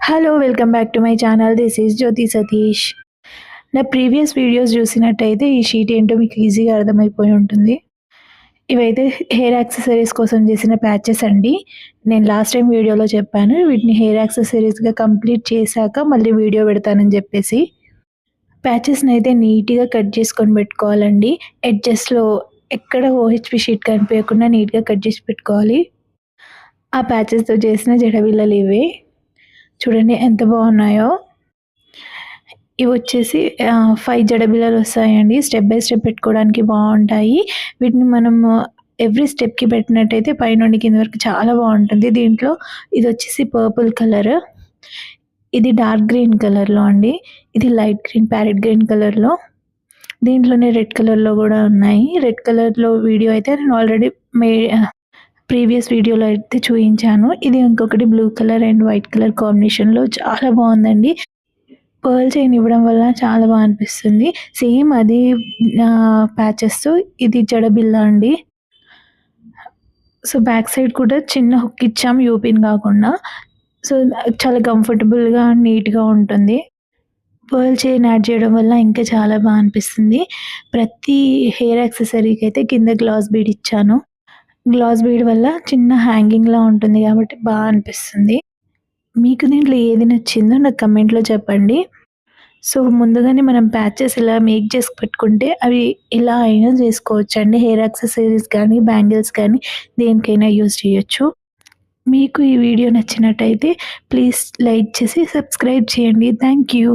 Hello welcome back to my channel this is Jyothi Satish నా previous videos చూసినట్టయితే ఈ sheet ఏంటో మీకు ఈజీగా అర్థమైపోయి ఉంటుంది. ఇవైతే హెయిర్ యాక్సెసరీస్ కోసం చేసిన ప్యాచెస్ అండి. నేను లాస్ట్ టైం వీడియోలో చెప్పాను వీటిని హెయిర్ యాక్సెసరీస్గా కంప్లీట్ చేశాక మళ్ళీ వీడియో పెడతానని చెప్పేసి. ప్యాచెస్ని అయితే నీట్గా కట్ చేసుకొని పెట్టుకోవాలండి. ఎడ్జస్ట్లో ఎక్కడ ఓహెచ్పి షీట్ కనిపించకుండా నీట్గా కట్ చేసి పెట్టుకోవాలి. ఆ ప్యాచెస్తో చేసిన జడవిల్లలు ఇవే. చూడండి ఎంత బాగున్నాయో. ఇవి వచ్చేసి ఫైవ్ జడబిల్లలు వస్తాయండి. స్టెప్ బై స్టెప్ పెట్టుకోవడానికి బాగుంటాయి. వీటిని మనం ఎవ్రీ స్టెప్కి పెట్టినట్టయితే పైనుండి కింద వరకు చాలా బాగుంటుంది. దీంట్లో ఇది వచ్చేసి పర్పుల్ కలర్ ఇది డార్క్ గ్రీన్ కలర్లో అండి. ఇది లైట్ గ్రీన్ ప్యారెట్ గ్రీన్ కలర్లో దీంట్లోనే రెడ్ కలర్లో కూడా ఉన్నాయి. రెడ్ కలర్లో వీడియో అయితే నేను ఆల్రెడీ మే ప్రీవియస్ వీడియోలో అయితే చూపించాను ఇది ఇంకొకటి blue colour and white colour కాంబినేషన్లో చాలా బాగుందండి. పర్ల్ చైన్ ఇవ్వడం వల్ల చాలా బాగా అనిపిస్తుంది. సేమ్ అది ప్యాచెస్. ఇది జడబిల్ల అండి. సో బ్యాక్ సైడ్ కూడా చిన్న హుక్ ఇచ్చాం యూపిన్ కాకుండా. సో చాలా కంఫర్టబుల్గా నీట్గా ఉంటుంది. పర్ల్ చైన్ యాడ్ చేయడం వల్ల ఇంకా చాలా బాగా అనిపిస్తుంది. ప్రతి హెయిర్ యాక్సెసరీకి అయితే కింద గ్లాస్ బీడ్ ఇచ్చాను. గ్లాస్ బీడ్ వల్ల చిన్న హ్యాంగింగ్లా ఉంటుంది కాబట్టి బాగా అనిపిస్తుంది. మీకు దీంట్లో ఏది నచ్చిందో నాకు కమెంట్లో చెప్పండి. సో ముందుగానే మనం ప్యాచెస్ ఇలా మేక్ చేసి పెట్టుకుంటే అవి ఎలా అయినా చేసుకోవచ్చు అండి హెయిర్ యాక్సెసరీస్ కానీ బ్యాంగిల్స్ కానీ దేనికైనా యూజ్ చేయొచ్చు. మీకు ఈ వీడియో నచ్చినట్టయితే ప్లీజ్ లైక్ చేసి సబ్స్క్రైబ్ చేయండి. Thank you